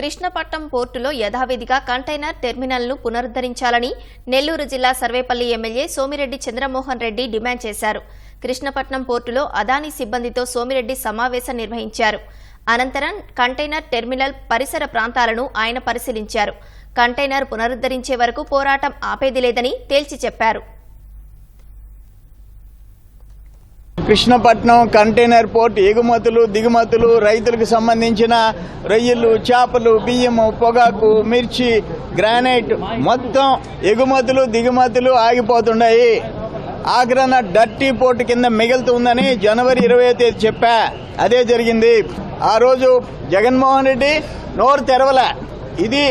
కృష్ణపట్నం పోర్టులో యథావిధిగా కంటైనర్ టెర్మినల్ను పునరుద్ధరించాలని నెల్లూరు జిల్లా సర్వేపల్లి ఎమ్మెల్యే సోమిరెడ్డి చంద్రమోహన్ రెడ్డి డిమాండ్ చేశారు. కృష్ణపట్నం పోర్టులో అదానీ సిబ్బందితో సోమిరెడ్డి సమావేశం నిర్వహించారు. అనంతరం కంటైనర్ టెర్మినల్ పరిసర ప్రాంతాలను ఆయన పరిశీలించారు. కంటైనర్ పునరుద్ధరించే వరకు పోరాటం ఆపేది లేదని తేల్చి చెప్పారు. కృష్ణపట్నం కంటైనర్ పోర్ట్ ఎగుమతులు దిగుమతులు రైతులకు సంబంధించిన రొయ్యలు చేపలు బియ్యము పొగాకు మిర్చి గ్రానైట్ మొత్తం ఎగుమతులు దిగుమతులు ఆగిపోతున్నాయి. ఆగ్రాన డర్టీ పోర్ట్ కింద మిగులుతుందని జనవరి ఇరవై తేదీ చెప్పా. అదే జరిగింది. ఆ రోజు జగన్మోహన్ రెడ్డి నోరు తెరవలే. ఇది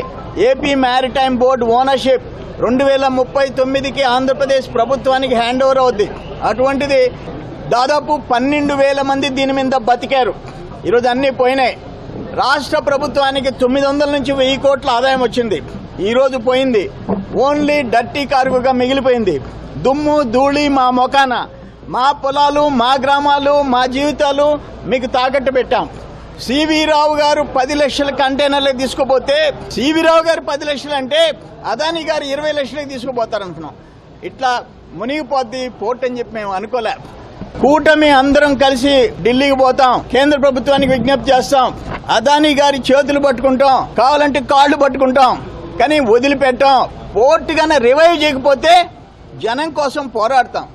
ఏపీ మ్యారిటైమ్ బోర్డు ఓనర్షిప్. రెండు వేల ముప్పై తొమ్మిదికి ఆంధ్రప్రదేశ్ ప్రభుత్వానికి హ్యాండ్ ఓవర్ అవుద్ది. అటువంటిది దాదాపు పన్నెండు వేల మంది దీని మీద బతికారు. ఈరోజు అన్నీ పోయినాయి. రాష్ట్ర ప్రభుత్వానికి తొమ్మిది వందల నుంచి వెయ్యి కోట్ల ఆదాయం వచ్చింది. ఈరోజు పోయింది. ఓన్లీ డర్టీ కార్గుగా మిగిలిపోయింది. దుమ్ము ధూళి మా మొకాన మా పొలాలు మా గ్రామాలు మా జీవితాలు మీకు తాకట్టు పెట్టాం. సివి రావు గారు పది లక్షల కంటైనర్లు తీసుకుపోతే సివి రావు గారు పది లక్షలు అంటే అదాని గారు ఇరవై లక్షలకు తీసుకుపోతారు అనుకున్నాం ఇట్లా మునిగిపోద్ది పోర్ట్ అని చెప్పి మేము అనుకోలే. కూటమి అందరం కలిసి ఢిల్లీకి పోతాం. కేంద్ర ప్రభుత్వానికి విజ్ఞప్తి చేస్తాం. అదాని గారి చేతులు పట్టుకుంటాం. కావాలంటే కాళ్ళు పట్టుకుంటాం. కానీ వదిలిపెట్టాం. పూర్తిగానే గానే రివైవ్ చేయకపోతే జనం కోసం పోరాడతాం.